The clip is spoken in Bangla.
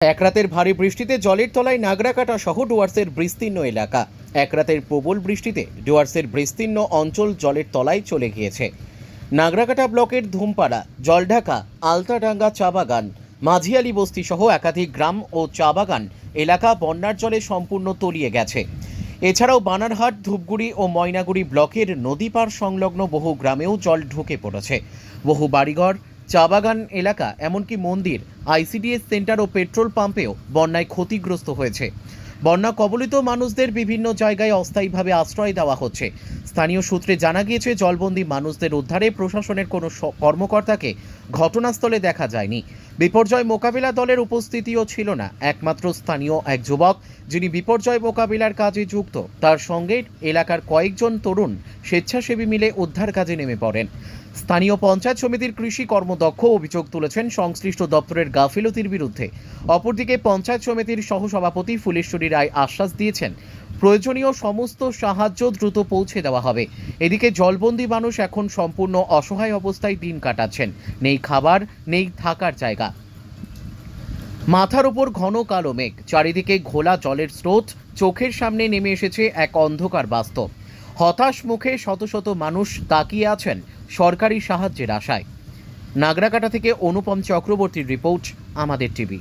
এক রাতের ভারী বৃষ্টিতে জলের তলায় নাগরাকাটা সহ ডুয়ার্সের বিস্তীর্ণ এলাকা। এক রাতের প্রবল বৃষ্টিতে ডুয়ার্সের বিস্তীর্ণ অঞ্চল জলের তলায় চলে গিয়েছে। নাগরাকাটা ব্লকের ধুমপাড়া, জলঢাকা, আলতাডাঙ্গা চা বাগান, মাঝিয়ালি বস্তি সহ একাধিক গ্রাম ও চা বাগান এলাকা বন্যার জলে সম্পূর্ণ তলিয়ে গেছে। এছাড়াও বানারহাট, ধূপগুড়ি ও ময়নাগুড়ি ব্লকের নদী পার সংলগ্ন বহু গ্রামেও জল ঢুকে পড়েছে। বহু বাড়িঘর চা বাগান এলাকা, এমনকি মন্দির, আইসিডিএস সেন্টার ও পেট্রোল পাম্পেও বন্যায় ক্ষতিগ্রস্ত হয়েছে। বন্যা কবলিত মানুষদের বিভিন্ন জায়গায় অস্থায়ীভাবে আশ্রয় দেওয়া হচ্ছে। স্থানীয় সূত্রে জানা গিয়েছে, জলবন্দী মানুষদের উদ্ধারে প্রশাসনের কোনো কর্মকর্তাকে ঘটনাস্থলে দেখা যায়নি। বিপর্যয় মোকাবিলা দলের উপস্থিতিও ছিল না। একমাত্র স্থানীয় এক যুবক, যিনি বিপর্যয় মোকাবিলার কাজে যুক্ত, তার সঙ্গে এলাকার কয়েকজন তরুণ স্বেচ্ছাসেবী মিলে উদ্ধার কাজে নেমে পড়েন। স্থানীয় পঞ্চায়েত সমিতির কৃষি কর্মদক্ষ অভিযোগ তুলেছেন সংশ্লিষ্ট দপ্তরের গাফিলতির বিরুদ্ধে। অপরদিকে পঞ্চায়েত সমিতির সহসভাপতি ফুলেশ্বরী রায় আশ্বাস দিয়েছেন, প্রয়োজনীয় সমস্ত সাহায্য দ্রুত পৌঁছে দেওয়া হবে। এদিকে জলবন্দি মানুষ এখন সম্পূর্ণ অসহায় অবস্থায় দিন কাটাচ্ছেন। নেই খাবার, নেই থাকার জায়গা। মাথার উপর ঘন কালো মেঘ, চারিদিকে ঘোলা জলের স্রোত, চোখের সামনে নেমে এসেছে এক অন্ধকার বাস্তব। হতাশ মুখে শত শত মানুষ তাকিয়ে আছেন সরকারি সাহায্যের আশায়। নাগরাকাটা থেকে অনুপম চক্রবর্তীর রিপোর্ট আমাদের টিভি।